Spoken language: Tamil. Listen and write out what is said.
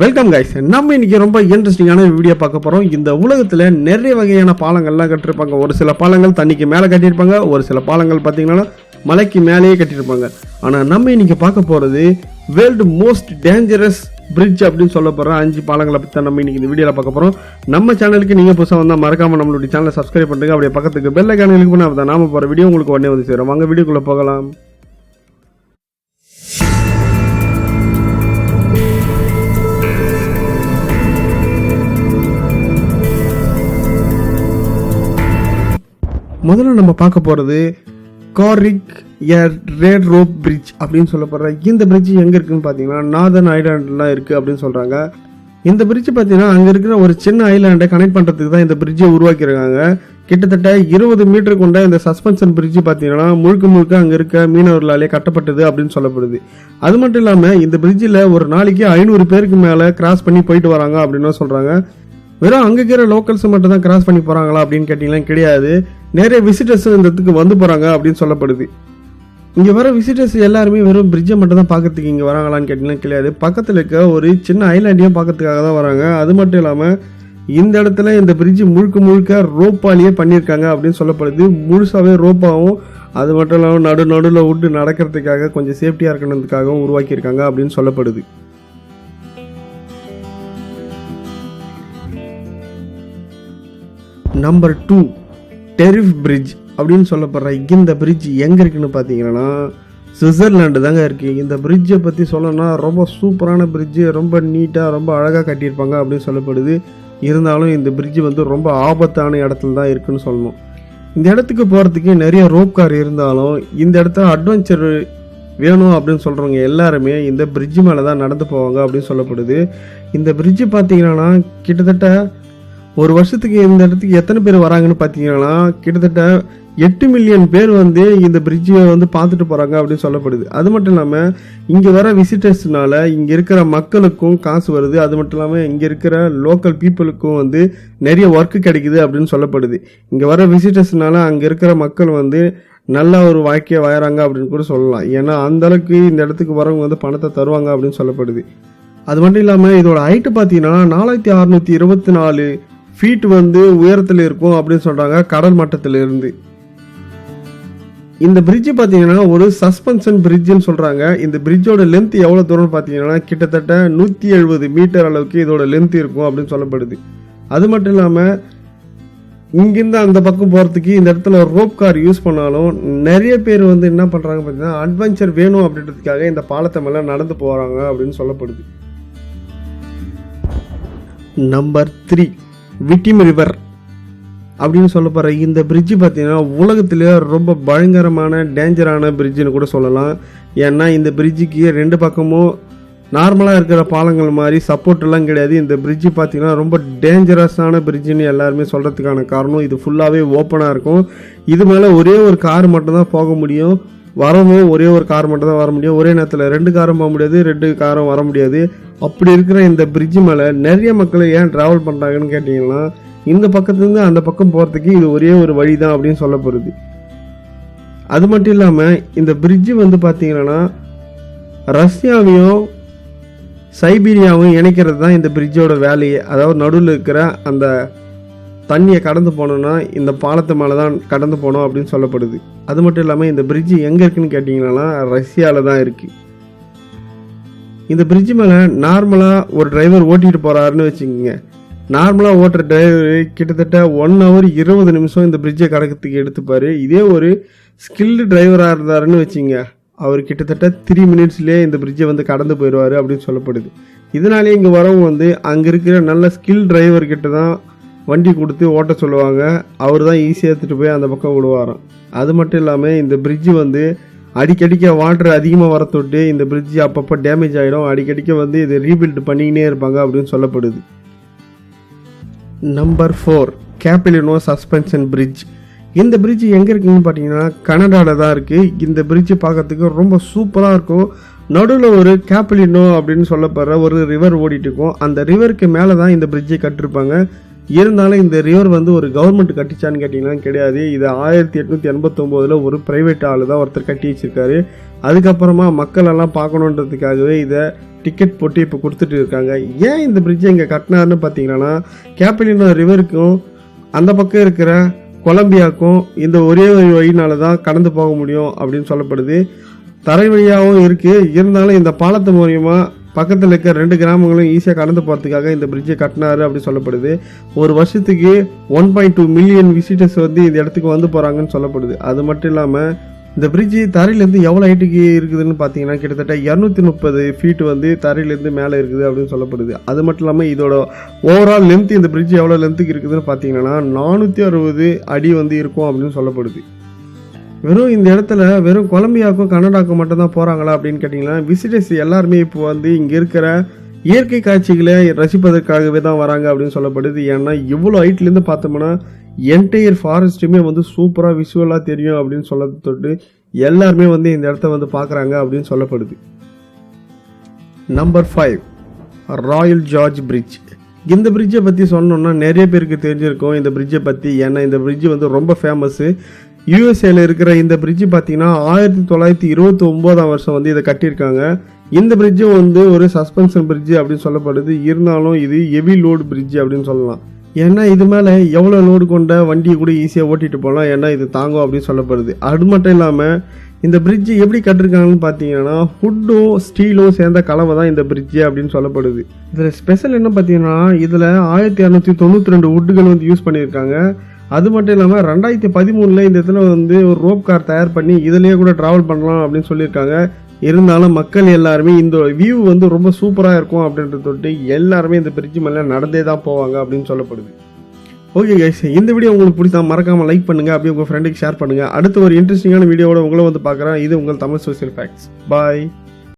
வெல்கம் கைஸ் நம்ம இன்னைக்கு ரொம்ப இன்ட்ரெஸ்டிங்கான வீடியோ பார்க்க போகிறோம் இந்த உலகத்தில் நிறைய வகையான பாலங்கள்லாம் கட்டியிருப்பாங்க ஒரு சில பாலங்கள் தண்ணிக்கு மேலே கட்டியிருப்பாங்க. ஒரு சில பாலங்கள் பார்த்தீங்கன்னா மலைக்கு மேலேயே கட்டியிருப்பாங்க. ஆனால் நம்ம இன்னைக்கு பார்க்க போகிறது வேர்ல்டு மோஸ்ட் டேஞ்சரஸ் பிரிட்ஜ் அப்படின்னு சொல்ல போகிற அஞ்சு பாலங்களை பற்றி தான் நம்ம இன்னைக்கு இந்த வீடியோவில் பார்க்க போகிறோம் நம்ம சேனலுக்கு நீங்கள் புதுசாக வந்தால் மறக்காம நம்மளுடைய சேனலை சப்ஸ்கிரைப் பண்ணுங்கள் அப்படியே பக்கத்துக்கு பெல்லை கேனலுக்கு பண்ணால் தான் நாம போகிற வீடியோ உங்களுக்கு உடனே வந்து சேரும். வாங்க வீடியோக்குள்ளே போகலாம். முதல்ல நம்ம பார்க்க போகிறது Carrick a Rede rope bridge அப்படின்னு சொல்லப்படுற இந்த பிரிட்ஜ் எங்கே இருக்குன்னு பார்த்தீங்கன்னா நார்தன் ஐலாண்டில் இருக்குது அப்படின்னு சொல்கிறாங்க இந்த பிரிட்ஜ் பார்த்தீங்கன்னா அங்கே இருக்கிற ஒரு சின்ன ஐலாண்டை கனெக்ட் பண்ணுறதுக்கு தான் இந்த பிரிட்ஜை உருவாக்கியிருக்காங்க. கிட்டத்தட்ட இருபது மீட்டர் கொண்ட இந்த சஸ்பென்ஷன் பிரிட்ஜ் பார்த்தீங்கன்னா முழுக்க முழுக்க அங்கே இருக்க மீனவர்களாலே கட்டப்பட்டது அப்படின்னு சொல்லப்படுது. அது மட்டும் இல்லாமல் இந்த பிரிட்ஜில் ஒரு நாளைக்கு ஐநூறு பேருக்கு மேலே கிராஸ் பண்ணி போயிட்டு வராங்க அப்படின்னு சொல்கிறாங்க வெறும் அங்கே இருக்கிற லோக்கல்ஸ் மட்டும் தான் கிராஸ் பண்ணி போகிறாங்களா அப்படின்னு கேட்டிங்கன்னா கிடையாது. நிறைய விசிட்டர்ஸ் இந்த இடத்துக்கு வந்து போகிறாங்க அப்படின்னு சொல்லப்படுது. இங்கே வர விசிட்டர்ஸ் எல்லாருமே வெறும் பிரிட்ஜை மட்டும் தான் பார்க்கறதுக்கு இங்கே வராங்களான்னு கேட்டிங்கன்னா கிடையாது. பக்கத்தில் இருக்க ஒரு சின்ன ஐலாண்டையும் பார்க்கறதுக்காக தான் வராங்க. அது மட்டும் இல்லாமல் இந்த இடத்துல இந்த பிரிட்ஜு முழுக்க முழுக்க ரோப்பாலேயே பண்ணியிருக்காங்க அப்படின்னு சொல்லப்படுது. முழுசாகவே ரோப்பாகவும் அது மட்டும் இல்லாமல் நடு நடுவில் விட்டு நடக்கிறதுக்காக கொஞ்சம் சேஃப்டியாக இருக்கணுன்றதுக்காகவும் உருவாக்கியிருக்காங்க அப்படின்னு சொல்லப்படுது. நம்பர் டூ டெரிஃப் பிரிட்ஜ் அப்படின்னு சொல்லப்படுற இந்த பிரிட்ஜ் எங்கே இருக்குன்னு பார்த்தீங்கன்னா சுவிட்சர்லாண்டு தாங்க இருக்குது இந்த பிரிட்ஜை பற்றி சொல்லணும்னா ரொம்ப சூப்பரான பிரிட்ஜு ரொம்ப நீட்டாக ரொம்ப அழகாக கட்டியிருப்பாங்க அப்படின்னு சொல்லப்படுது. இருந்தாலும் இந்த பிரிட்ஜ் வந்து ரொம்ப ஆபத்தான இடத்துல தான் இருக்குன்னு சொல்லணும். இந்த இடத்துக்கு போகிறதுக்கு நிறைய ரோப் கார் இருந்தாலும் இந்த இடத்த அட்வென்ச்சர் வேணும் அப்படின்னு சொல்கிறவங்க எல்லாருமே இந்த பிரிட்ஜ் மேலே தான் நடந்து போவாங்க அப்படின்னு சொல்லப்படுது. இந்த பிரிட்ஜு பார்த்தீங்கன்னா கிட்டத்தட்ட ஒரு வருஷத்துக்கு இந்த இடத்துக்கு எத்தனை பேர் வராங்கன்னு பார்த்தீங்கன்னா கிட்டத்தட்ட எட்டு மில்லியன் பேர் வந்து இந்த பிரிட்ஜை வந்து பார்த்துட்டு போகிறாங்க அப்படின்னு சொல்லப்படுது. அது மட்டும் இல்லாமல் இங்கே வர விசிட்டர்ஸ்னால இங்கே இருக்கிற மக்களுக்கும் காசு வருது. அது மட்டும் இல்லாமல் இங்கே இருக்கிற லோக்கல் பீப்புளுக்கும் வந்து நிறைய ஒர்க்கு கிடைக்குது அப்படின்னு சொல்லப்படுது. இங்கே வர விசிட்டர்ஸ்னால அங்கே இருக்கிற மக்கள் வந்து நல்ல ஒரு வாழ்க்கையை வாழறாங்க அப்படின்னு கூட சொல்லலாம். ஏன்னா அந்த அளவுக்கு இந்த இடத்துக்கு வரவங்க வந்து பணத்தை தருவாங்க அப்படின்னு சொல்லப்படுது. அது மட்டும் இல்லாமல் இதோட ஹைட்டு பார்த்தீங்கன்னா நாலாயிரத்தி அறுநூத்தி இருபத்தி நாலு ஃபீட் வந்து உயரத்தில் இருக்கும் அப்படின்னு சொல்கிறாங்க கடல் மட்டத்தில் இருந்து இந்த பிரிட்ஜ் பார்த்தீங்கன்னா ஒரு சஸ்பென்ஷன் பிரிட்ஜுன்னு சொல்கிறாங்க இந்த பிரிட்ஜோட லென்த் எவ்வளோ தூரம்னு பார்த்தீங்கன்னா கிட்டத்தட்ட நூற்றி எழுபது மீட்டர் அளவுக்கு இதோட லென்த் இருக்கும் அப்படின்னு சொல்லப்படுது. அது மட்டும் இல்லாமல் இங்கிருந்து அந்த பக்கம் போகிறதுக்கு இந்த இடத்துல ரோப் கார் யூஸ் பண்ணாலும் நிறைய பேர் வந்து என்ன பண்ணுறாங்க பார்த்தீங்கன்னா அட்வென்ச்சர் வேணும் அப்படின்றதுக்காக இந்த பாலத்தை மேலே நடந்து போகிறாங்க அப்படின்னு சொல்லப்படுது. நம்பர் த்ரீ விட்டிம் ரிவர் அப்படின்னு சொல்ல போகிற இந்த பிரிட்ஜு பார்த்தீங்கன்னா உலகத்திலே ரொம்ப பயங்கரமான டேஞ்சரான பிரிட்ஜுன்னு கூட சொல்லலாம். ஏன்னா இந்த பிரிட்ஜுக்கு ரெண்டு பக்கமும் நார்மலாக இருக்கிற பாலங்கள் மாதிரி சப்போர்ட்லாம் கிடையாது. இந்த பிரிட்ஜு பார்த்தீங்கன்னா ரொம்ப டேஞ்சரஸான பிரிட்ஜுன்னு எல்லாருமே சொல்கிறதுக்கான காரணம் இது ஃபுல்லாகவே ஓப்பனாக இருக்கும். இது மேலே ஒரே ஒரு கார் மட்டும்தான் போக முடியும். வரவும் ஒரே ஒரு கார் மட்டும் தான் வர முடியும். ஒரே நேரத்தில் ரெண்டு காரும் போக முடியாது ரெண்டு காரும் வர முடியாது. அப்படி இருக்கிற இந்த பிரிட்ஜு மேலே நிறைய மக்கள் ஏன் ட்ராவல் பண்ணுறாங்கன்னு கேட்டிங்கன்னா இந்த பக்கத்துலேருந்து அந்த பக்கம் போகிறதுக்கு இது ஒரே ஒரு வழி தான் அப்படின்னு சொல்லப்படுது அது மட்டும் இல்லாமல் இந்த பிரிட்ஜு வந்து பார்த்தீங்கன்னா ரஷ்யாவையும் சைபீரியாவும் இணைக்கிறது தான் இந்த பிரிட்ஜோட வேலையே. அதாவது நடுவில் இருக்கிற அந்த தண்ணியை கடந்து போனோம்னா இந்த பாலத்து மேலே தான் கடந்து போனோம் அப்படின்னு சொல்லப்படுது. அது மட்டும் இல்லாமல் இந்த பிரிட்ஜு எங்கே இருக்குன்னு கேட்டிங்கன்னா ரஷ்யாவில் தான் இருக்குது இந்த பிரிட்ஜ் மேலே நார்மலாக ஒரு டிரைவர் ஓட்டிகிட்டு போகிறாருன்னு வச்சுக்கோங்க. நார்மலாக ஓட்டுற டிரைவர் கிட்டத்தட்ட ஒன் ஹவர் இருபது நிமிஷம் இந்த பிரிட்ஜை கடக்கிறதுக்கு எடுத்துப்பார். இதே ஒரு ஸ்கில்டு டிரைவராக இருந்தாருன்னு வச்சுங்க அவர் கிட்டத்தட்ட த்ரீ மினிட்ஸ்லேயே இந்த பிரிட்ஜை வந்து கடந்து போயிடுவார் அப்படின்னு சொல்லப்படுது. இதனாலே இங்கே வரவங்க வந்து அங்கே இருக்கிற நல்ல ஸ்கில் டிரைவர் கிட்ட தான் வண்டி கொடுத்து ஓட்ட சொல்லுவாங்க. அவர் தான் ஈஸியாக எடுத்துகிட்டு போய் அந்த பக்கம் விடுவாராம். அது மட்டும் இல்லாமல் இந்த பிரிட்ஜு வந்து அடிக்கடிக்க வாட்டர் அதிகமாக வர தொட்டு இந்த பிரிட்ஜ் அப்பப்போ டேமேஜ் ஆகிடும் அடிக்கடிக்க வந்து இதை ரீபில்ட் பண்ணிக்கினே இருப்பாங்க அப்படின்னு சொல்லப்படுது. Number four Capilano suspension bridge இந்த பிரிட்ஜ் எங்கே இருக்குன்னு பார்த்தீங்கன்னா கனடாவில் தான் இருக்குது இந்த பிரிட்ஜ் பார்க்கறதுக்கு ரொம்ப சூப்பராக இருக்கும். நடுவில் ஒரு கேப்பிலினோ அப்படின்னு சொல்லப்படுற ஒரு ரிவர் ஓடிட்டு இருக்கும். அந்த ரிவருக்கு மேலே தான் இந்த பிரிட்ஜை கட்டிருப்பாங்க. இருந்தாலும் இந்த ரிவர் வந்து ஒரு கவர்மெண்ட் கட்டிச்சான்னு கேட்டிங்கன்னா கிடையாது. இது ஆயிரத்தி எட்நூற்றி எண்பத்தொம்போதில் ஒரு ப்ரைவேட் ஆள் தான் ஒருத்தர் கட்டி வச்சிருக்காரு. அதுக்கப்புறமா மக்கள் எல்லாம் பார்க்கணுன்றதுக்காகவே இதை டிக்கெட் போட்டு இப்போ கொடுத்துட்டு இருக்காங்க. ஏன் இந்த பிரிட்ஜை இங்கே கட்டினாருன்னு பார்த்தீங்கன்னா கேப்பிலினோ ரிவருக்கும் அந்த பக்கம் இருக்கிற கொலம்பியாக்கும் இந்த ஒரே ஒரு வழினால தான் கடந்து போக முடியும் அப்படின்னு சொல்லப்படுது. தரை வழியாகவும் இருக்குது இருந்தாலும் இந்த பாலத்து மூலியமாக பக்கத்தில் இருக்க ரெண்டு கிராமங்களும் ஈஸியாக கடந்து போகிறதுக்காக இந்த பிரிட்ஜை கட்டினாரு அப்படி சொல்லப்படுது. ஒரு வருஷத்துக்கு one point two million visitors வந்து இந்த இடத்துக்கு வந்து போகிறாங்கன்னு சொல்லப்படுது. அது மட்டும் இல்லாமல் இந்த பிரிட்ஜு தரையிலேருந்து எவ்வளோ ஹைட்டுக்கு இருக்குதுன்னு பார்த்தீங்கன்னா கிட்டத்தட்ட இரநூத்தி முப்பது ஃபீட் வந்து தரையிலேருந்து மேலே இருக்குது அப்படின்னு சொல்லப்படுது. அது மட்டும் இல்லாமல் இதோட ஓவரால் லென்த் இந்த பிரிட்ஜ் எவ்வளோ லென்த்துக்கு இருக்குதுன்னு பார்த்தீங்கன்னா நானூற்றி அறுபது அடி வந்து இருக்கும் அப்படின்னு சொல்லப்படுது. வெறும் இந்த இடத்துல வெறும் கொலம்பியாவுக்கும் கனடாவுக்கும் மட்டும்தான் போகிறாங்களா அப்படின்னு கேட்டிங்கன்னா விசிட்டர்ஸ் எல்லாருமே இப்போ வந்து இங்கே இருக்கிற இயற்கை காட்சிகளை ரசிப்பதற்காகவே தான் வராங்க அப்படின்னு சொல்லப்படுது. ஏன்னா இவ்வளோ ஹைட்லேருந்து பார்த்தோம்னா என்டையர் ஃபாரஸ்ட்டுமே வந்து சூப்பராக விஷுவலாக தெரியும் அப்படின்னு சொல்ல தொட்டு எல்லாருமே வந்து இந்த இடத்த வந்து பார்க்குறாங்க அப்படின்னு சொல்லப்படுது. Number five Royal Gorge bridge இந்த பிரிட்ஜை பற்றி சொன்னோம்னா நிறைய பேருக்கு தெரிஞ்சிருக்கும். இந்த பிரிட்ஜை பற்றி ஏன்னா இந்த பிரிட்ஜ் வந்து ரொம்ப ஃபேமஸ்ஸு யூஎஸ்ஏல இருக்கிற இந்த பிரிட்ஜ் பார்த்தீங்கன்னா ஆயிரத்தி தொள்ளாயிரத்தி இருபத்தி ஒம்போதாம் வருஷம் வந்து இதை கட்டியிருக்காங்க. இந்த பிரிட்ஜும் வந்து ஒரு சஸ்பென்ஷன் பிரிட்ஜு அப்படின்னு சொல்லப்படுது. இருந்தாலும் இது ஹெவி லோடு பிரிட்ஜ் அப்படின்னு சொல்லலாம். ஏன்னா இது மேலே எவ்வளோ லோடு கொண்ட வண்டியை கூட ஈஸியாக ஓட்டிட்டு போகலாம். ஏன்னா இது தாங்கும் அப்படின்னு சொல்லப்படுது. அது மட்டும் இல்லாமல் இந்த பிரிட்ஜு எப்படி கட்டிருக்காங்கன்னு பார்த்தீங்கன்னா ஹுட்டும் ஸ்டீலும் சேர்ந்த கலவை தான் இந்த பிரிட்ஜு அப்படின்னு சொல்லப்படுது. இதில் ஸ்பெஷல் என்ன பார்த்தீங்கன்னா இதில் ஆயிரத்தி இரநூத்தி தொண்ணூற்றி ரெண்டு வுட்டுகள் வந்து யூஸ் பண்ணியிருக்காங்க. அது மட்டும் இல்லாமல் ரெண்டாயிரத்தி பதிமூணில் இந்த இடத்துல வந்து ஒரு ரோப் கார் தயார் பண்ணி இதுலேயே கூட ட்ராவல் பண்ணலாம் அப்படின்னு சொல்லியிருக்காங்க. இருந்தாலும் மக்கள் எல்லாருமே இந்த வியூ வந்து ரொம்ப சூப்பராக இருக்கும் அப்படின்றத தொட்டு எல்லாருமே இந்த பிரிட்ஜ் மேலே நடந்தே தான் போவாங்க அப்படின்னு சொல்லப்படுது. ஓகே கைஸ் இந்த வீடியோ உங்களுக்கு பிடிச்சா மறக்காமல் லைக் பண்ணுங்க அப்படியே உங்கள் ஃப்ரெண்டுக்கு ஷேர் பண்ணுங்கள் அடுத்த ஒரு இன்ட்ரெஸ்டிங்கான வீடியோவோட உங்களை வந்து பார்க்குறேன். இது உங்கள் தமிழ் சோசியல் ஃபேக்ட்ஸ் பாய்